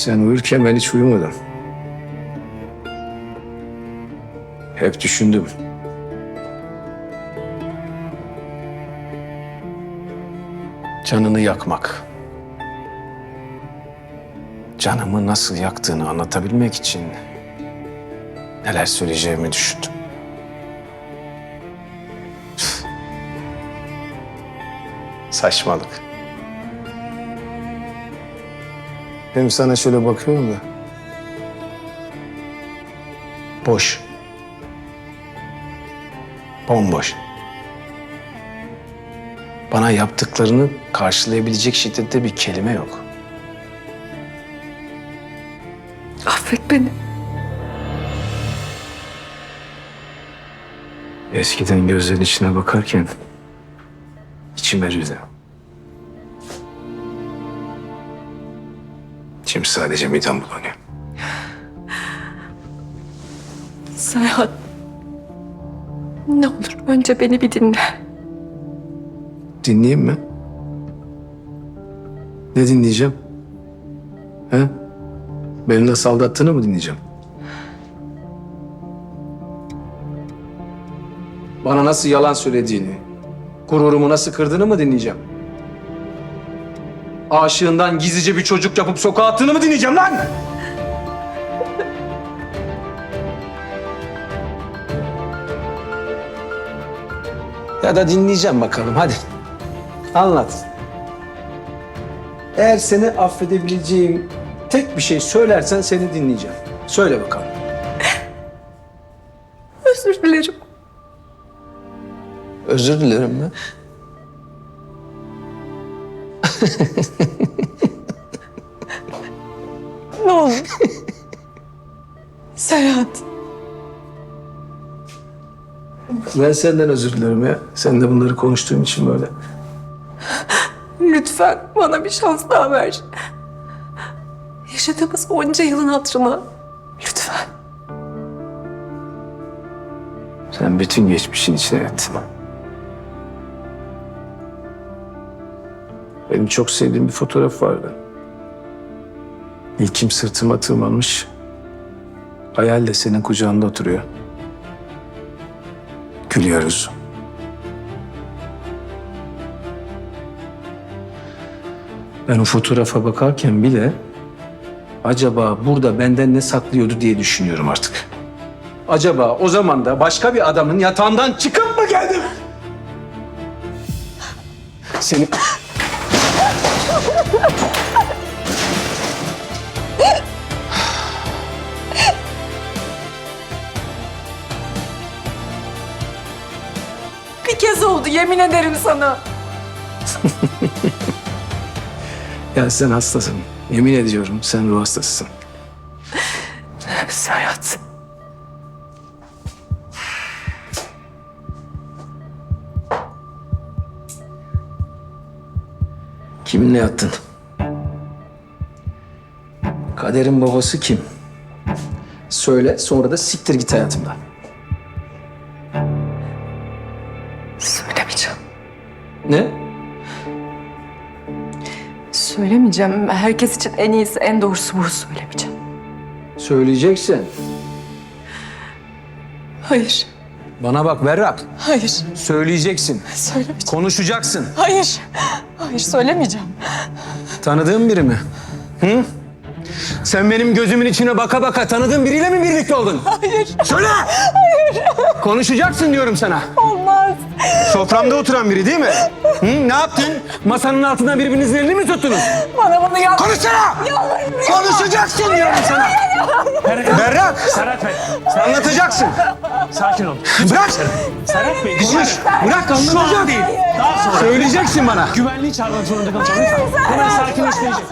Sen uyurken ben hiç uyumadım. Hep düşündüm. Canını yakmak. Canımı nasıl yaktığını anlatabilmek için neler söyleyeceğimi düşündüm. Saçmalık. Hem sana şöyle bakıyorum da. Boş. Bomboş. Bana yaptıklarını karşılayabilecek şiddette bir kelime yok. Affet beni. Eskiden gözlerin içine bakarken içim erirdi. Şimdi sadece midem bulanıyor. Serhat. Ne olur önce beni bir dinle. Dinleyeyim mi? Ne dinleyeceğim? He? Beni nasıl aldattığını mı dinleyeceğim? Bana nasıl yalan söylediğini, gururumu nasıl kırdığını mı dinleyeceğim? Aşığından gizlice bir çocuk yapıp sokağa attığını mı dinleyeceğim lan? Ya da dinleyeceğim bakalım hadi. Anlat. Eğer seni affedebileceğim tek bir şey söylersen seni dinleyeceğim. Söyle bakalım. Özür dilerim. Özür dilerim mi? Ne olur. Serhat. Ben senden özür dilerim ya. Sen de bunları konuştuğum için böyle. Lütfen bana bir şans daha ver. Yaşadığımız onca yılın hatırına. Lütfen. Sen bütün geçmişin içine ettin. Benim çok sevdiğim bir fotoğraf vardı. İlkim sırtıma tırmanmış. Hayal de senin kucağında oturuyor. Gülüyoruz. Ben o fotoğrafa bakarken bile acaba burada benden ne saklıyordu diye düşünüyorum artık. Acaba o zaman da başka bir adamın yatağından çıkıp mı geldim? Seni... Bir kez oldu yemin ederim sana. Ya sen hastasın. Yemin ediyorum sen ruh hastasısın. Serhat. Kiminle yattın? Kader'in babası kim? Söyle sonra da siktir git hayatımdan. Söylemeyeceğim. Ne? Söylemeyeceğim. Herkes için en iyisi, en doğrusu bu. Söylemeyeceğim. Söyleyeceksin. Hayır. Bana bak Berrak. Hayır. Söyleyeceksin. Söylemeyeceğim. Konuşacaksın. Hayır. Hayır söylemeyeceğim. Tanıdığın biri mi? Hı? Sen benim gözümün içine baka baka tanıdığın biriyle mi birlikte oldun? Hayır. Söyle! Hayır. Konuşacaksın diyorum sana. Olmaz. Soframda oturan biri değil mi? Hı? Ne yaptın? Masanın altından birbirinizin elini mi tuttunuz? Bana bunu yap. Konuşsana! Konuşacaksın diyorum sana. Berrak! Serhat Bey, Anlatacaksın. sakin ol. Bırak! Serhat Bey, Konuş! Bırak Şu an anlatacak. değil. Daha sonra. Söyleyeceksin bana. Güvenliği çağırmak zorunda kalacağım lütfen. Hemen sakinleştirecek.